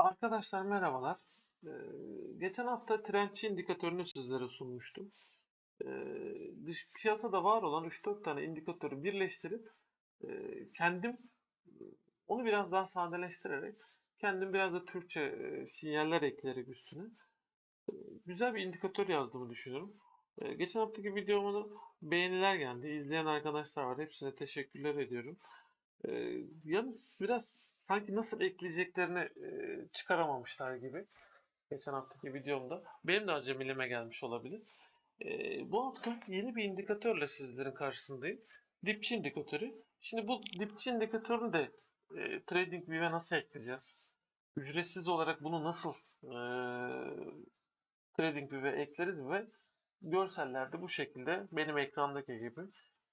Arkadaşlar merhabalar. Ee, geçen hafta trendçi indikatörünü sizlere sunmuştum. Ee, dış piyasada var olan 3-4 tane indikatörü birleştirip e, kendim onu biraz daha sadeleştirerek kendim biraz da Türkçe e, sinyaller ekleyerek üstüne e, güzel bir indikatör yazdığımı düşünüyorum. E, geçen haftaki videoma da beğeniler geldi. İzleyen arkadaşlar var. Hepsine teşekkürler ediyorum. Ee, yalnız biraz sanki nasıl ekleyeceklerini e, çıkaramamışlar gibi. Geçen haftaki videomda. Benim de acemiliğime gelmiş olabilir. Ee, bu hafta yeni bir indikatörle sizlerin karşısındayım. Dipçi indikatörü. Şimdi bu dipçi indikatörünü de e, TradingView'e nasıl ekleyeceğiz? Ücretsiz olarak bunu nasıl e, TradingView'e ekleriz ve görsellerde bu şekilde benim ekrandaki gibi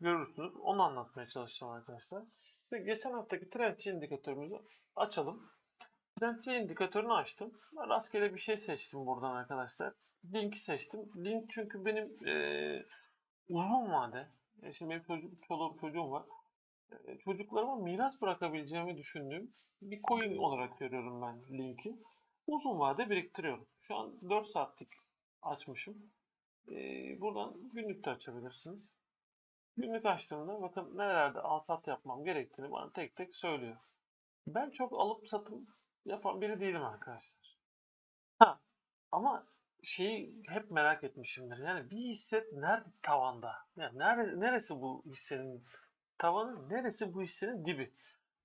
görürsünüz. Onu anlatmaya çalışacağım arkadaşlar. Şimdi geçen haftaki trendçi indikatörümüzü açalım. Trendçi indikatörünü açtım. Rastgele bir şey seçtim buradan arkadaşlar. Link'i seçtim. Link çünkü benim e, uzun vade, e, şimdi benim çocuk, çoluğum çocuğum var. E, çocuklarıma miras bırakabileceğimi düşündüğüm bir coin olarak görüyorum ben Link'i. Uzun vade biriktiriyorum. Şu an 4 saatlik açmışım. E, buradan günlük de açabilirsiniz. Günlük açtığımda bakın nerelerde al sat yapmam gerektiğini bana tek tek söylüyor. Ben çok alıp satım yapan biri değilim arkadaşlar. Ha ama şeyi hep merak etmişimdir. Yani bir hisse nerede tavanda? Yani nerede, neresi bu hissenin tavanı, neresi bu hissenin dibi?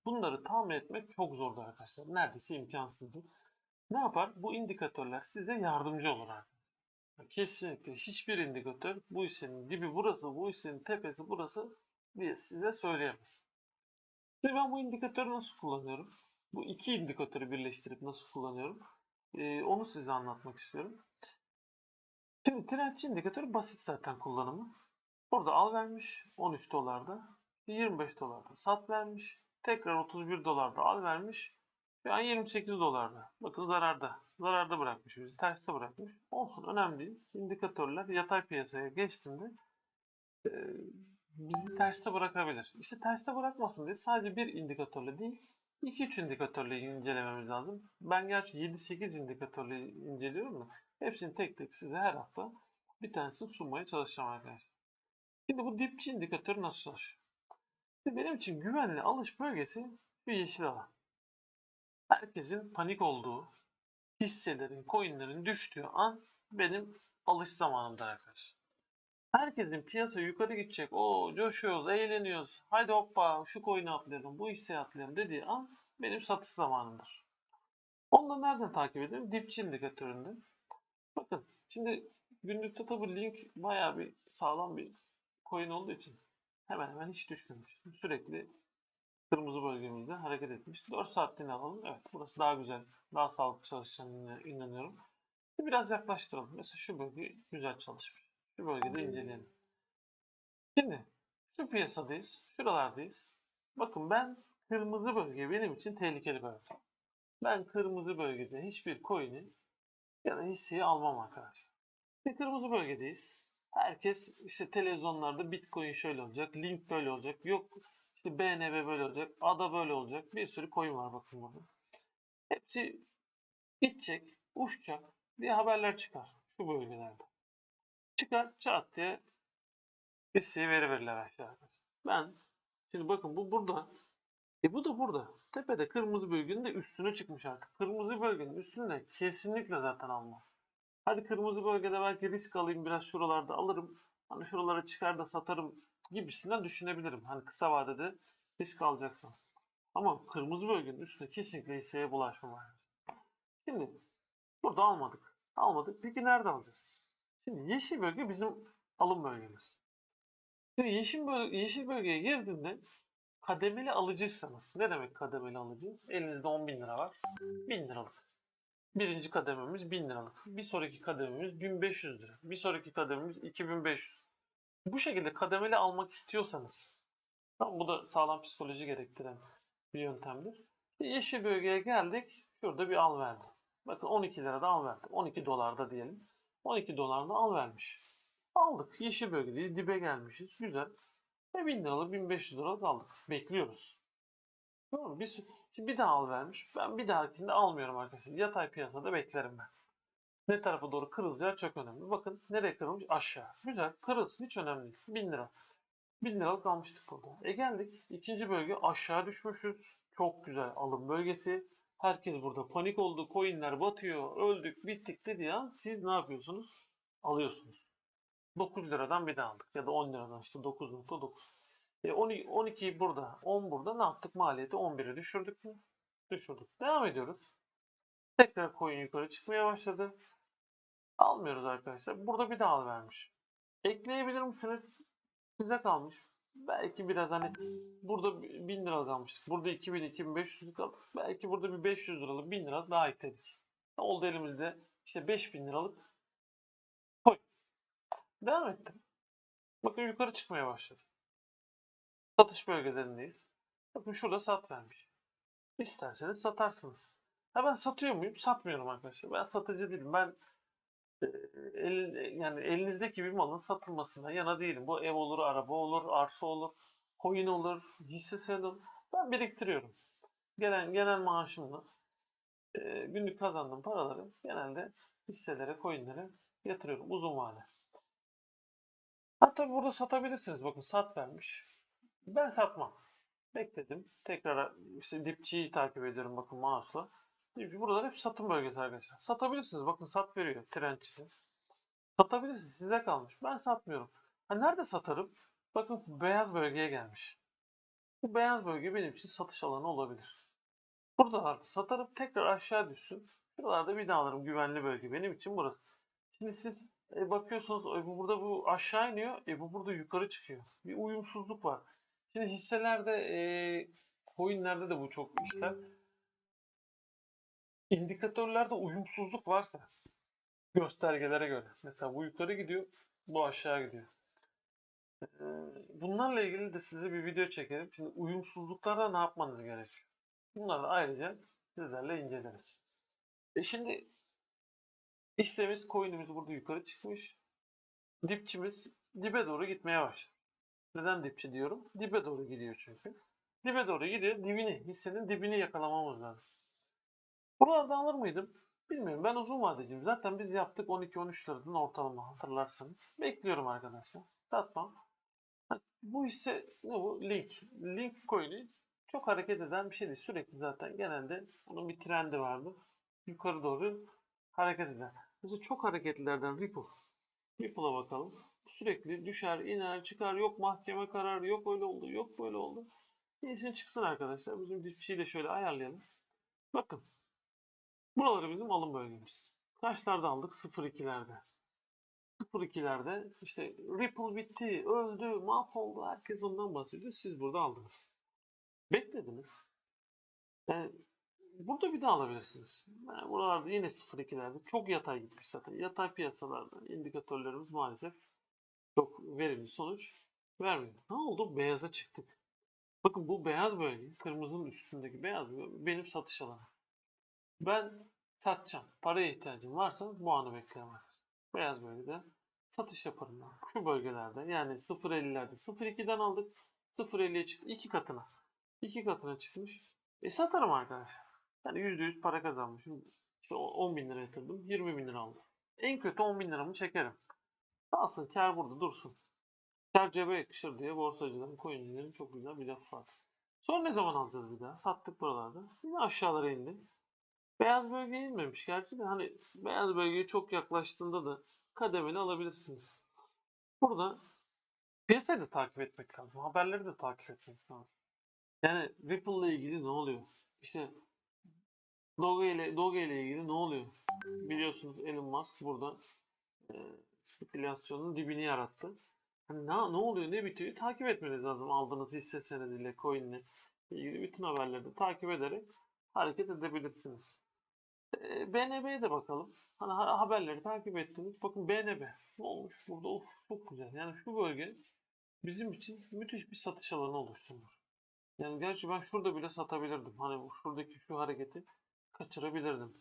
Bunları tahmin etmek çok zordu arkadaşlar. Neredeyse imkansızdı. Ne yapar? Bu indikatörler size yardımcı olur arkadaşlar. Kesinlikle hiçbir indikatör bu hissenin dibi burası, bu hissenin tepesi burası diye size söyleyemez. Şimdi ben bu indikatörü nasıl kullanıyorum? Bu iki indikatörü birleştirip nasıl kullanıyorum? Ee, onu size anlatmak istiyorum. Şimdi trendçi indikatörü basit zaten kullanımı. Burada al vermiş 13 dolarda, 25 dolarda sat vermiş, tekrar 31 dolarda al vermiş, şu an 28 dolarda. Bakın zararda. Zararda bırakmış bizi. Terste bırakmış. Olsun önemli değil. İndikatörler yatay piyasaya geçtiğinde e, bizi terste bırakabilir. İşte terste bırakmasın diye sadece bir indikatörle değil 2-3 indikatörle incelememiz lazım. Ben gerçi 7-8 indikatörle inceliyorum da hepsini tek tek size her hafta bir tanesini sunmaya çalışacağım arkadaşlar. Şimdi bu dipçi indikatörü nasıl çalışıyor? Şimdi benim için güvenli alış bölgesi bir yeşil alan herkesin panik olduğu, hisselerin, coinlerin düştüğü an benim alış zamanımdır arkadaşlar. Herkesin piyasa yukarı gidecek, o coşuyoruz, eğleniyoruz, haydi hoppa şu coin'i atlayalım, bu hisseyi atlayalım dediği an benim satış zamanımdır. Onu da nereden takip edelim? Dipçi indikatöründen. Bakın şimdi günlükte tabi link bayağı bir sağlam bir coin olduğu için hemen hemen hiç düşmemiş. Sürekli kırmızı bölgemizde hareket etmiş. 4 saatliğini alalım. Evet burası daha güzel, daha sağlıklı çalışacağını inanıyorum. Biraz yaklaştıralım. Mesela şu bölge güzel çalışmış. Şu bölgede inceleyelim. Şimdi şu piyasadayız. Şuralardayız. Bakın ben kırmızı bölge benim için tehlikeli bölge. Ben kırmızı bölgede hiçbir coin'i ya da hisseyi almam arkadaşlar. Bir kırmızı bölgedeyiz. Herkes işte televizyonlarda Bitcoin şöyle olacak, Link böyle olacak. Yok işte BNB böyle olacak. ADA böyle olacak. Bir sürü coin var bakın burada. Hepsi gidecek, uçacak diye haberler çıkar. Şu bölgelerde. Çıkar çat diye hisseye veri verirler aşağıda. Ben şimdi bakın bu burada. E bu da burada. Tepede kırmızı bölgenin de üstüne çıkmış artık. Kırmızı bölgenin üstünde kesinlikle zaten almam. Hadi kırmızı bölgede belki risk alayım biraz şuralarda alırım. Hani şuralara çıkar da satarım gibisinden düşünebilirim. Hani kısa vadede risk alacaksın. Ama kırmızı bölgenin üstüne kesinlikle hisseye bulaşmama. Şimdi burada almadık. Almadık. Peki nerede alacağız? Şimdi yeşil bölge bizim alım bölgemiz. Şimdi yeşil, bölge, yeşil bölgeye girdiğinde kademeli alıcıysanız ne demek kademeli alıcı? Elinizde 10 bin lira var. 1000 liralık. Birinci kadememiz 1000 liralık. Bir sonraki kadememiz 1500 lira. Bir sonraki kadememiz 2500 bu şekilde kademeli almak istiyorsanız bu da sağlam psikoloji gerektiren bir yöntemdir. Yeşil bölgeye geldik. Şurada bir al verdi. Bakın 12 lirada al verdi. 12 dolarda diyelim. 12 dolarda al vermiş. Aldık. Yeşil bölgedeyiz. Dibe gelmişiz. Güzel. Ve 1000 liralık 1500 liralık aldık. Bekliyoruz. Tamam mı? Bir, Şimdi bir daha al vermiş. Ben bir dahakinde almıyorum arkadaşlar. Yatay piyasada beklerim ben. Ne tarafa doğru kırılacağı çok önemli. Bakın nereye kırılmış? Aşağı. Güzel. Kırılsın hiç önemli değil. 1000 lira. 1000 liralık almıştık burada. E geldik. ikinci bölge aşağı düşmüşüz. Çok güzel alım bölgesi. Herkes burada panik oldu. Coinler batıyor. Öldük, bittik dediği an siz ne yapıyorsunuz? Alıyorsunuz. 9 liradan bir daha aldık. Ya da 10 liradan işte 9.9. E 12, 12'yi burada, 10 burada ne yaptık? Maliyeti 11'e düşürdük mü? Düşürdük. Devam ediyoruz. Tekrar coin yukarı çıkmaya başladı. Almıyoruz arkadaşlar. Burada bir daha al vermiş. Ekleyebilir misiniz? Size kalmış. Belki biraz hani burada 1000 lira almıştık. Burada 2000 2500 aldık. Belki burada bir 500 liralık 1000 lira daha ekledik. Oldu elimizde? İşte 5000 liralık coin. Devam ettim. Bakın yukarı çıkmaya başladı. Satış bölgelerindeyiz. Bakın şurada sat vermiş. İsterseniz satarsınız. Ha ben satıyor muyum? Satmıyorum arkadaşlar. Ben satıcı değilim. Ben el, yani elinizdeki bir malın satılmasına yana değilim. Bu ev olur, araba olur, arsa olur, coin olur, hisse senedi olur. Ben biriktiriyorum. Gelen genel maaşımla e, günlük kazandığım paraları genelde hisselere, coinlere yatırıyorum uzun vade. Hatta burada satabilirsiniz. Bakın sat vermiş. Ben satmam. Bekledim. Tekrar işte dipçiyi takip ediyorum bakın mouse'la. Buralar hep satım bölgesi arkadaşlar. Satabilirsiniz. Bakın sat veriyor trendçisi. Satabilirsiniz. Size kalmış. Ben satmıyorum. Ha nerede satarım? Bakın beyaz bölgeye gelmiş. Bu beyaz bölge benim için satış alanı olabilir. Burada artık satarım. Tekrar aşağı düşsün. Şuralarda bir daha alırım. Güvenli bölge. Benim için burası. Şimdi siz e, bakıyorsunuz e, bu burada bu aşağı iniyor. E, bu burada yukarı çıkıyor. Bir uyumsuzluk var. Şimdi hisselerde e, coinlerde de bu çok işler. İndikatörlerde uyumsuzluk varsa göstergelere göre. Mesela bu yukarı gidiyor, bu aşağı gidiyor. E, bunlarla ilgili de size bir video çekelim. Şimdi uyumsuzluklarda ne yapmanız gerekiyor? Bunları ayrıca sizlerle inceleriz. E şimdi hissemiz, coin'imiz burada yukarı çıkmış. Dipçimiz dibe doğru gitmeye başladı. Neden dipçi diyorum? Dibe doğru gidiyor çünkü. Dibe doğru gidiyor. Dibini, hissenin dibini yakalamamız lazım. Buralarda alır mıydım? Bilmiyorum. Ben uzun vadeciyim. Zaten biz yaptık 12-13 liradan ortalama hatırlarsınız. Bekliyorum arkadaşlar. Satmam. Bu hisse ne bu? Link. Link coin'i çok hareket eden bir şey değil. Sürekli zaten genelde bunun bir trendi vardı. Yukarı doğru hareket eder. Mesela çok hareketlilerden Ripple. Ripple'a bakalım. Sürekli düşer, iner, çıkar. Yok mahkeme kararı, yok öyle oldu, yok böyle oldu. Neyse çıksın arkadaşlar. Bizim dipçiyi de şöyle ayarlayalım. Bakın. Buraları bizim alım bölgemiz. Kaçlarda aldık? 0.2'lerde. 0.2'lerde işte Ripple bitti, öldü, mahvoldu. Herkes ondan bahsediyor. Siz burada aldınız. Beklediniz. Yani burada bir daha alabilirsiniz. Yani buralarda yine 0.2'lerde çok yatay gitmiş zaten. Yatay piyasalarda indikatörlerimiz maalesef çok verimli sonuç vermiyor. Ne oldu? Beyaza çıktık. Bakın bu beyaz bölge, kırmızının üstündeki beyaz bölge benim satış alanım. Ben satacağım. Paraya ihtiyacım varsa bu anı bekleyemez. Beyaz bölgede satış yaparım ben. Şu bölgelerde yani 0.50'lerde 0.2'den aldık. 0.50'ye çıktı. iki katına. iki katına çıkmış. E satarım arkadaşlar. Yani %100 para kazanmışım. İşte 10 bin lira yatırdım. 20 bin lira aldım. En kötü 10 bin liramı çekerim. Kalsın kar burada dursun. Kar cebe yakışır diye borsacıların, coincilerin çok güzel bir lafı var. Sonra ne zaman alacağız bir daha? Sattık buralarda. Yine aşağılara indi. Beyaz bölgeye inmemiş gerçi de hani beyaz bölgeye çok yaklaştığında da kademeli alabilirsiniz. Burada piyasayı da takip etmek lazım. Haberleri de takip etmek lazım. Yani Ripple ile ilgili ne oluyor? İşte Doge ile, Doge ile ilgili ne oluyor? Biliyorsunuz Elon Musk burada e, spekülasyonun dibini yarattı. Hani ne, ne oluyor, ne bitiyor takip etmeniz lazım. Aldığınız hisse senediyle, coin'le ilgili bütün haberleri de takip ederek hareket edebilirsiniz. E, BNB'ye de bakalım. Hani ha- haberleri takip ettiniz. Bakın BNB ne olmuş burada? Of çok güzel. Yani şu bölge bizim için müthiş bir satış alanı oluşturmuş. Yani gerçi ben şurada bile satabilirdim. Hani şuradaki şu hareketi kaçırabilirdim.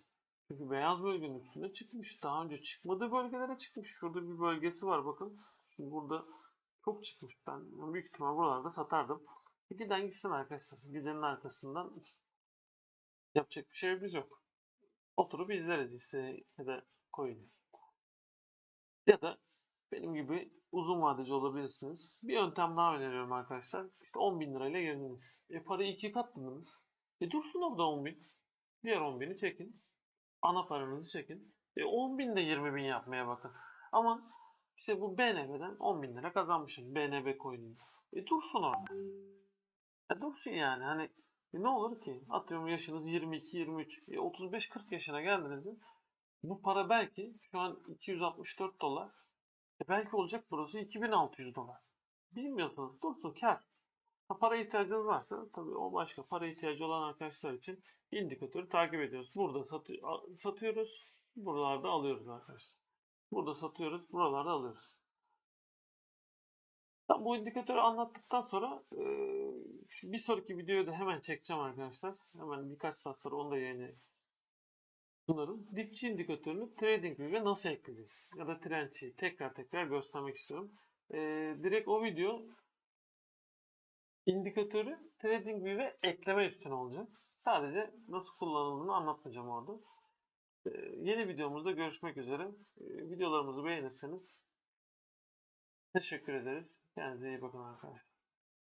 Çünkü beyaz bölgenin üstüne çıkmış. Daha önce çıkmadığı bölgelere çıkmış. Şurada bir bölgesi var bakın. Şimdi burada çok çıkmış. Ben büyük ihtimal buralarda satardım. Giden gitsin arkadaşlar. Gidenin arkasından Yapacak bir şeyimiz yok. Oturup izleriz hisse ya da coin'i. Ya da benim gibi uzun vadeci olabilirsiniz. Bir yöntem daha öneriyorum arkadaşlar. İşte 10 bin lirayla girdiniz. E parayı ikiye katladınız. E dursun orada 10 bin. Diğer 10 bini çekin. Ana paranızı çekin. E 10 bin de 20 bin yapmaya bakın. Ama işte bu BNB'den 10 bin lira kazanmışım. BNB coin'ini. E dursun orada. E dursun yani. Hani e ne olur ki? Atıyorum yaşınız 22-23. E 35-40 yaşına geldiğinizde bu para belki şu an 264 dolar. E belki olacak burası 2600 dolar. Bilmiyorsunuz. Dursun kar. Ha, para ihtiyacınız varsa tabii o başka. Para ihtiyacı olan arkadaşlar için indikatörü takip ediyoruz. Burada satı- satıyoruz. Buralarda alıyoruz arkadaşlar. Burada satıyoruz. Buralarda alıyoruz. Ben bu indikatörü anlattıktan sonra eee, bir sonraki videoyu da hemen çekeceğim arkadaşlar. Hemen birkaç saat sonra onu da yayını sunarım. Dipçi indikatörünü TradingView'e nasıl ekleyeceğiz? Ya da Trendçi'yi tekrar tekrar göstermek istiyorum. Eee, direkt o video indikatörü TradingView'e ekleme üstüne olacak. Sadece nasıl kullanıldığını anlatmayacağım orada. Eee, yeni videomuzda görüşmek üzere. Eee, videolarımızı beğenirseniz teşekkür ederiz. Kendinize iyi bakın arkadaşlar.